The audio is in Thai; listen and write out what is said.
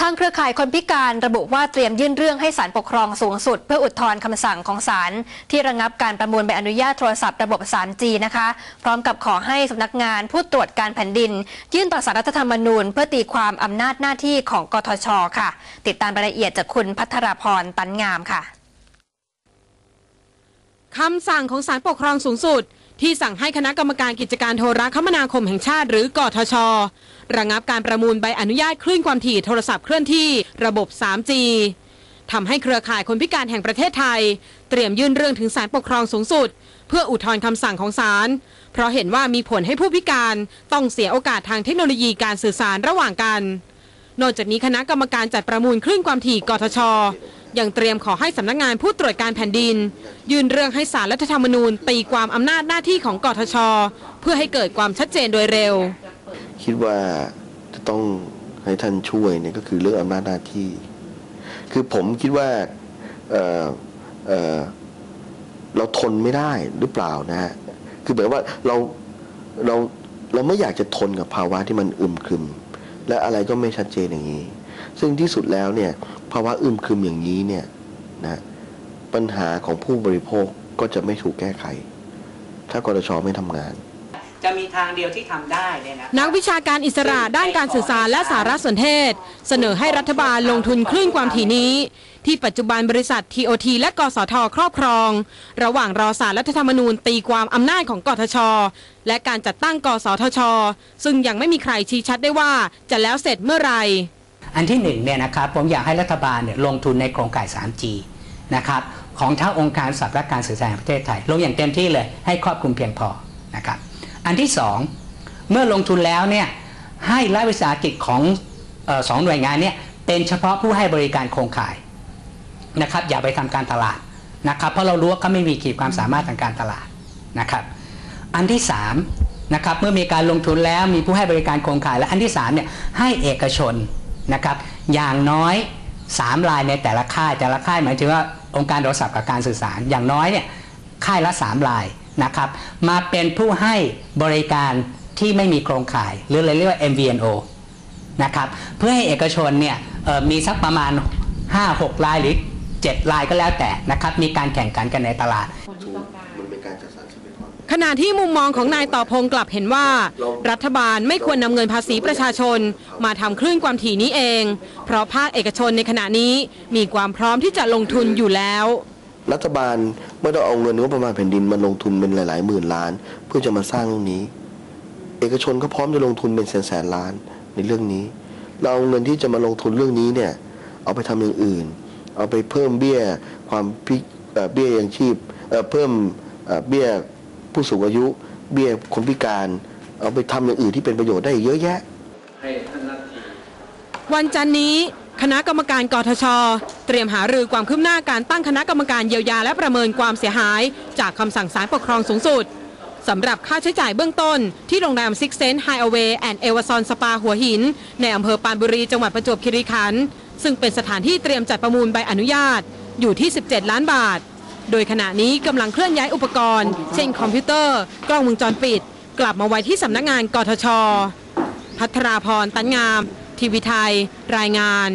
ทางเครือข่ายคนพิการระบุว่าเตรียมยื่นเรื่องให้ศาลปกครองสูงสุด เพื่ออุทธรณ์คำสั่งของศาลที่ระงับการประมูลใบอนุญาตโทรศัพท์ระบบ 3G นะคะ พร้อมกับขอให้สำนักงานผู้ตรวจการแผ่นดิน ยื่นต่อสารรัฐธรรมนูญ เพื่อตีความอำนาจหน้าที่ของกทช ค่ะ ติดตามรายละเอียดจากคุณพัทรพรตันงามค่ะคำสั่งของศาลปกครองสูงสุด ที่สั่งให้คณะกรรมการกิจการโทรคมนาคมแห่งชาติหรือกทช ระงับการประมูลใบอนุญาตคลื่นความถี่โทรศัพท์เคลื่อนที่ระบบ 3G ทำให้เครือข่ายคนพิการแห่งประเทศไทย เตรียมยื่นเรื่องถึงศาลปกครองสูงสุด เพื่ออุทธรณ์คำสั่งของศาลเพราะเห็นว่ามีผลให้ผู้พิการต้องเสียโอกาสทางเทคโนโลยีการสื่อสารระหว่างกัน นอกจากนี้คณะกรรมการจัดประมูลคลื่นความถี่กทช ยังเตรียมขอให้สำนักงานผู้ตรวจการแผ่นดิน ยื่นเรื่องให้สารรัฐธรรมนูญ ตีความอำนาจหน้าที่ของกทช เพื่อให้เกิดความชัดเจนโดยเร็ว คิดว่าจะต้องให้ท่านช่วยเนี่ยก็คือเรื่องอำนาจหน้าที่ คือผมคิดว่าเเเราทนไม่ได้หรือเปล่านะฮะคือหมายว่าเราเราเราไม่อยากจะทนกับภาวะที่มันอึมครึม และอะไรก็ไม่ชัดเจนอย่างนี้ ซึ่งที่สุดแล้วเนี่ยภาวะอึมครึมอย่างนี้เนี่ยนะปัญหาของผู้บริโภคก็จะไม่ถูกแก้ไข ถ้ากรชไม่ทำงาน จะมีทางเดียวที่ทำได้เนี่ยนะนักวิชาการอิสระด้านการสื่อสารและสารสนเทศ เสนอให้รัฐบาลลงทุนคลื่นความถี่นี้ ที่ปัจจุบันบริษัท TOT และกสทครอบครอง ระหว่างรอสารรัฐธรรมนูญตีความอำนาจของกทช และการจัดตั้งกสทช ซึ่งยังไม่มีใครชี้ชัดได้ว่าจะแล้วเสร็จเมื่อไหร่อันที่หนึ่งเนี่ยนะครับผมอยากให้รัฐบาลเนี่ยลงทุนในโครงข่าย 3G นะครับของทั้งองค์การสับและการสื่อสารแห่งประเทศไทยลงอย่างเต็มที่เลยให้ครอบคลุมเพียงพอนะครับ อันที่สองเมื่อลงทุนแล้วเนี่ยให้รัฐวิสาหกิจของออสองหน่วยงานเนี่ยเป็นเฉพาะผู้ให้บริการโครงข่ายนะครับ อย่าไปทำการตลาดนะครับ เพราะเรารู้ว่าเขาไม่มีขีดความสามารถทางการตลาดนะครับ อันที่สามนะครับเมื่อมีการลงทุนแล้วมีผู้ให้บริการโครงข่ายและอันที่สามเนี่ยให้เอกชนนะครับ อย่างน้อย 3 รายในแต่ละค่ายแต่ละค่ายหมายถึงว่าองค์การโทรศัพท์กับการสื่อสารอย่างน้อยเนี่ยค่ายละ 3 ราย นะครับ มาเป็นผู้ให้บริการที่ไม่มีโครงข่าย หรือเราเรียกว่า MVNO นะครับเพื่อให้เอกชนเนี่ยเอ่อมีสักประมาณ 5-6 รายหรือ 7 รายก็แล้วแต่นะครับ มีการแข่งขันกันในตลาดมันเป็นการจัดสรรทรัพยากรขณะที่มุมมองของนายต่อพงศ์กลับเห็นว่า รัฐบาลไม่ควรนำเงินภาษีประชาชน มาทำคลื่นความถี่นี้เอง เพราะภาคเอกชนในขณะนี้มีความพร้อมที่จะลงทุนอยู่แล้ว รัฐบาลไม่ต้องเอาเงินงบประมาณแผ่นดินมาลงทุนเป็นหลาย ๆ หมื่นล้าน เพื่อจะมาสร้างเรื่องนี้ เอกชนก็พร้อมจะลงทุนเป็นแสนแสนๆล้านในเรื่องนี้ เราเอาเงินที่จะมาลงทุนเรื่องนี้เนี่ยเอาไปทำอย่างอื่น เอาไปเพิ่มเบี้ยความพิเอ่อเบี้ยยังชีพเอ่อเพิ่มเอ่อเบี้ยผู้สูงอายุ เบี้ยคนพิการ เอาไปทำอย่างอื่นที่เป็นประโยชน์ได้อีกเยอะแยะวันจันทร์นี้ คณะกรรมการกทช เตรียมหารือความคืบหน้าการตั้งคณะกรรมการเยียวยาและประเมินความเสียหาย จากคำสั่งศาลปกครองสูงสุดสำหรับค่าใช้จ่ายเบื้องต้น ที่โรงแรม Six Sense Highway and e v a s o n Spa หัวหิน ในอำเภอปานบุรีจังหวัดประจวบคีรีขันธ์ซึ่งเป็นสถานที่เตรียมจัดประมูลใบอนุญาต อยู่ที่ 17 ล้านบาท โดยขณะนี้กำลังเคลื่อนย้ายอุปกรณ์ เช่นคอมพิวเตอร์ กล้องวงจรปิด กลับมาไว้ที่สำนักงานกทช พัทราพรตันงาม ทีวีไทย รายงาน